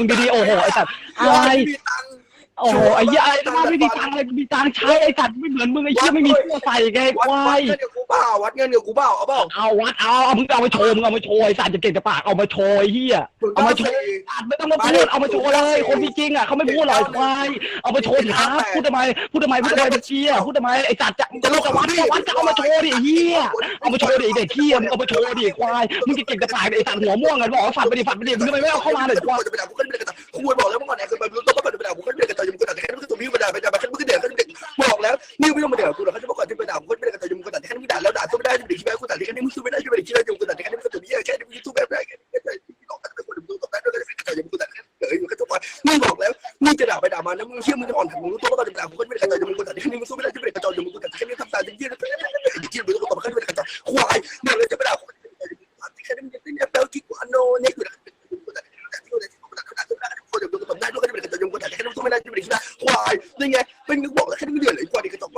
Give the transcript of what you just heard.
มึงดีๆโอ้โหไอ้สัตว์อะไรมีตังค์โอ้โหไอ้เหี้ยไอ้มาไม่มีตังค์อะไรมีตังค์ใช้ไอ้สัตว์ไม่เหมือนมึงไอ้เหี้ยไม่มีตัวใส่ไงวัดควาวัดยเงินกับกูเปล่าวัดเงินกับกูเปล่าเอาเปล่าเอาวัดเอาเอามึงเอามาโชว์มึงเอามาโชว์ไอ้สัตว์จะเก่งจะปากเอามาโชว์ไอ้เหี้ยมึงเอามาโชว์ใส่สัตว์ไม่ต้องมาพูดเอามาโชว์เลยคนที่จริงอะเขาไม่พูดหรอกไอ้ควายเอามาโชว์สิครับพูดทำไมพูดทำไมพูดทำไมบัญชีอะพูดทำไมไอ้สัตว์จะจะจะวัดจะวัดก็เอามาโชว์ดิไอ้เหี้ย เอามาโชว์ดิไอ้เด็กเหี้ยมึงเอามาโชว์ดิไอ้ควายมึงจะเก่งจะปากไอ้สัตว์หัวม่วงกันบอกว่าฝันไปดิฝันไปดิมึงทำไมไม่เอาเข้ามาเลยควาย จะไปด่ากูขึ้นไปเลยกันกูบอกแล้วเมื่อก่อนเนี่ยคือแบบรู้ตัวว่าแบบไปด่ากูขึ้นไปเลยกันแต่ายังกูด่ายแค่ไม่คือตัวนี้มาด่าไปด่าไปแค่ไม่คือเด็กขึ้นเด็กบอกแล้วนี่ไม่ต้องมาด่ากูหรอกเขาจะบอกก่อนที่ไปด่ากูขึ้นไปเลยกันแต่ายังกูด่ายแค่ไม่ด่าแล้วด่าสู้ไม่ได้เด็กที่แม่กูด่าแค่นี้มึงสู้ไม่ได้ช่วยเด็กที่แม่ยังกูด่ายแค่นี้มึงตัวนี้แค่นี้มึงสู้แบบไหนแค่นี้หลอกกันไปคนดูตรงนั้นด้วยแต่ยังกูด่าแค่เออมึงบอกแล้วมึงจะด่าไปด่ามาแล้วมึงเชื่อมึงจะอ่อนถึงมึงรู้ตัวว่าจะด่ากูขึ้นไปเลยกันแต่ยังกูด่าแค่นี้มึงสู้ไม่ได้ช่วยเด็กระจอกยังกูด่าแค่นี้ทำตาจริงๆที่มึงต้องมาขึ้นไปเยี่ยเลยจะไป ด่ากูแค่นี้มึงจะเนี่ยเปลกิ๊กกูอันโนเนี่ยกูด่ากูด่ากูด่ากูด่ากูด่ากูด่าคนเดียวกูทำได้ด้ก็จะเป็นกระจอกยังกูด่าแค่นี้มึงสู้ไม่ได้ช่วยเด็กที่ควายนี่ไงเป็นนึกบอกแล้วแค่นี้เดือดเลยควายกระจอก